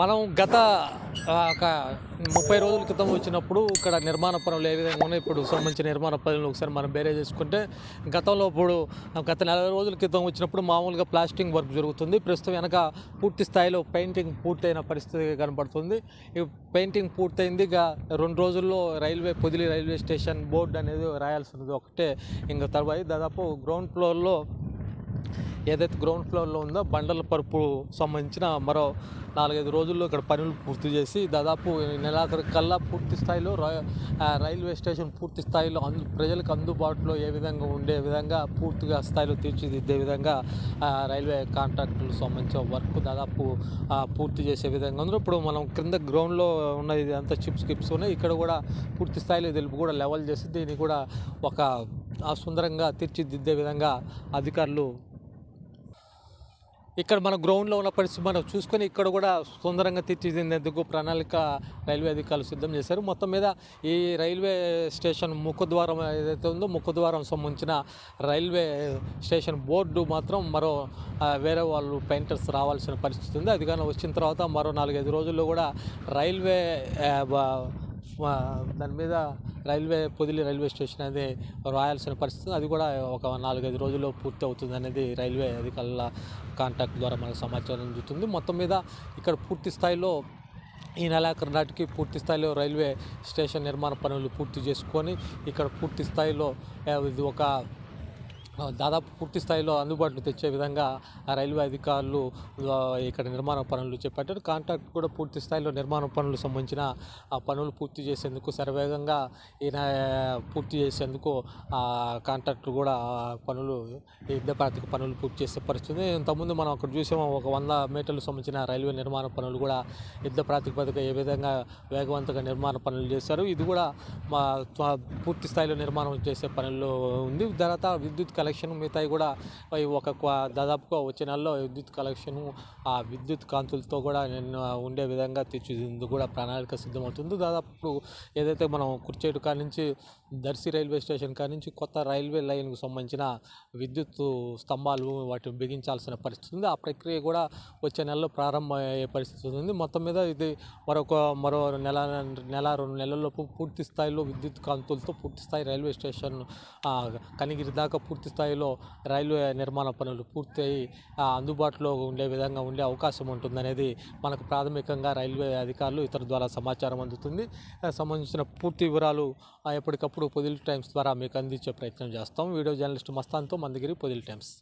మనం గత ఒక ముప్పై రోజుల క్రితం వచ్చినప్పుడు ఇక్కడ నిర్మాణ పనులు ఏ విధంగా ఉన్నాయి? ఇప్పుడు సంబంధించిన నిర్మాణ పనులు ఒకసారి మనం బేరే చేసుకుంటే గతంలో ఇప్పుడు గత నెల రోజుల క్రితం వచ్చినప్పుడు మామూలుగా ప్లాస్టింగ్ వర్క్ జరుగుతుంది. ప్రస్తుతం వెనక పూర్తి స్థాయిలో పెయింటింగ్ పూర్తయిన పరిస్థితి కనబడుతుంది. ఈ పెయింటింగ్ పూర్తయింది. ఇక రెండు రోజుల్లో railway Podili railway station board అనేది రాయాల్సినది ఒకటే. ఇంకా తర్వాత దాదాపు గ్రౌండ్ ఫ్లోర్లో ఏదైతే గ్రౌండ్ ఫ్లోర్లో ఉందో బండల పరుపు సంబంధించిన మరో నాలుగైదు రోజుల్లో ఇక్కడ పనులు పూర్తి చేసి దాదాపు నెలాఖరు కల్లా పూర్తి స్థాయిలో రైల్వే స్టేషన్ పూర్తి స్థాయిలో అందు ప్రజలకు అందుబాటులో ఏ విధంగా ఉండే విధంగా పూర్తిగా స్థాయిలో తీర్చిదిద్దే విధంగా రైల్వే కాంట్రాక్టులకు సంబంధించిన వర్క్ దాదాపు పూర్తి చేసే విధంగా ఉంది ఇప్పుడు మనం క్రింద గ్రౌండ్లో ఉన్న ఇది అంతా చిప్స్ కిప్స్ ఉన్నాయి. ఇక్కడ కూడా పూర్తి స్థాయిలో తెలుపు కూడా లెవెల్ చేసి దీన్ని కూడా ఒక సుందరంగా తీర్చిదిద్దే విధంగా అధికారులు ఇక్కడ మన గ్రౌండ్లో ఉన్న పరిస్థితి మనం చూసుకొని ఇక్కడ కూడా సుందరంగా తీర్చిదిద్దేందుకు ప్రణాళిక రైల్వే అధికారులు సిద్ధం చేశారు. మొత్తం మీద ఈ రైల్వే స్టేషన్ ముఖద్వారం ఏదైతే ఉందో ముఖద్వారం సంబంధించిన రైల్వే స్టేషన్ బోర్డు మాత్రం మరో వేరే వాళ్ళు పెయింటర్స్ రావాల్సిన పరిస్థితి ఉంది. అది కానీ వచ్చిన తర్వాత మరో నాలుగైదు రోజుల్లో కూడా రైల్వే దాని మీద రైల్వే పొదిలి రైల్వే స్టేషన్ అనేది రాయాల్సిన పరిస్థితి. అది కూడా ఒక నాలుగైదు రోజుల్లో పూర్తి అవుతుంది అనేది రైల్వే అధికారుల కాంటాక్ట్ ద్వారా మనకు సమాచారం అందుతుంది. మొత్తం మీద ఇక్కడ పూర్తి స్థాయిలో ఈ నెలాఖరు నాటికి పూర్తి స్థాయిలో రైల్వే స్టేషన్ నిర్మాణ పనులు పూర్తి చేసుకొని ఇక్కడ పూర్తి స్థాయిలో ఇది ఒక దాదాపు పూర్తి స్థాయిలో అందుబాటులో తెచ్చే విధంగా రైల్వే అధికారులు ఇక్కడ నిర్మాణ పనులు చేపట్టారు. కాంట్రాక్ట్ కూడా పూర్తి స్థాయిలో నిర్మాణ పనులు సంబంధించిన ఆ పనులు పూర్తి చేసేందుకు శరవేగంగా ఈయన పూర్తి చేసేందుకు కాంట్రాక్టులు కూడా పనులు యుద్ధ ప్రాతిక పనులు పూర్తి చేసే పరిస్థితి. ఇంతకుముందు మనం అక్కడ చూసాము ఒక వంద మీటర్లకు సంబంధించిన రైల్వే నిర్మాణ పనులు కూడా యుద్ధ ప్రాతిపదిక ఏ విధంగా వేగవంతంగా నిర్మాణ పనులు చేశారు. ఇది కూడా మా పూర్తి స్థాయిలో నిర్మాణం చేసే పనుల్లో ఉంది. తర్వాత విద్యుత్ కలెక్షన్ కలెక్షన్ మిగతాయి కూడా. ఒక దాదాపుగా వచ్చే నెలలో విద్యుత్ కలెక్షన్ ఆ విద్యుత్ కాంతులతో కూడా నేను ఉండే విధంగా తీర్చిదిద్దు కూడా ప్రణాళిక సిద్ధమవుతుంది. దాదాపు ఏదైతే మనం కుర్చేటు కాడ నుంచి దర్శి రైల్వే స్టేషన్ కాడ నుంచి కొత్త రైల్వే లైన్కు సంబంధించిన విద్యుత్ స్తంభాలు వాటిని బిగించాల్సిన పరిస్థితి ఉంది. ఆ ప్రక్రియ కూడా వచ్చే నెలలో ప్రారంభమయ్యే పరిస్థితి ఉంది. మొత్తం మీద ఇది మరొక మరో నెల నెల రెండు నెలల్లోపు పూర్తి స్థాయిలో విద్యుత్ కాంతులతో పూర్తి స్థాయి రైల్వే స్టేషన్ కనిగిరి దాకా పూర్తి స్థాయిలో రైల్వే నిర్మాణ పనులు పూర్తయి అందుబాటులో ఉండే విధంగా ఉండే అవకాశం ఉంటుందనేది మనకు ప్రాథమికంగా రైల్వే అధికారులు ఇతర ద్వారా సమాచారం అందుతుంది. సంబంధించిన పూర్తి వివరాలు ఎప్పటికప్పుడు పొదిలి టైమ్స్ ద్వారా మీకు అందించే ప్రయత్నం చేస్తాం. వీడియో జర్నలిస్ట్ మస్తాన్తో మందగిరి పొదిలి టైమ్స్.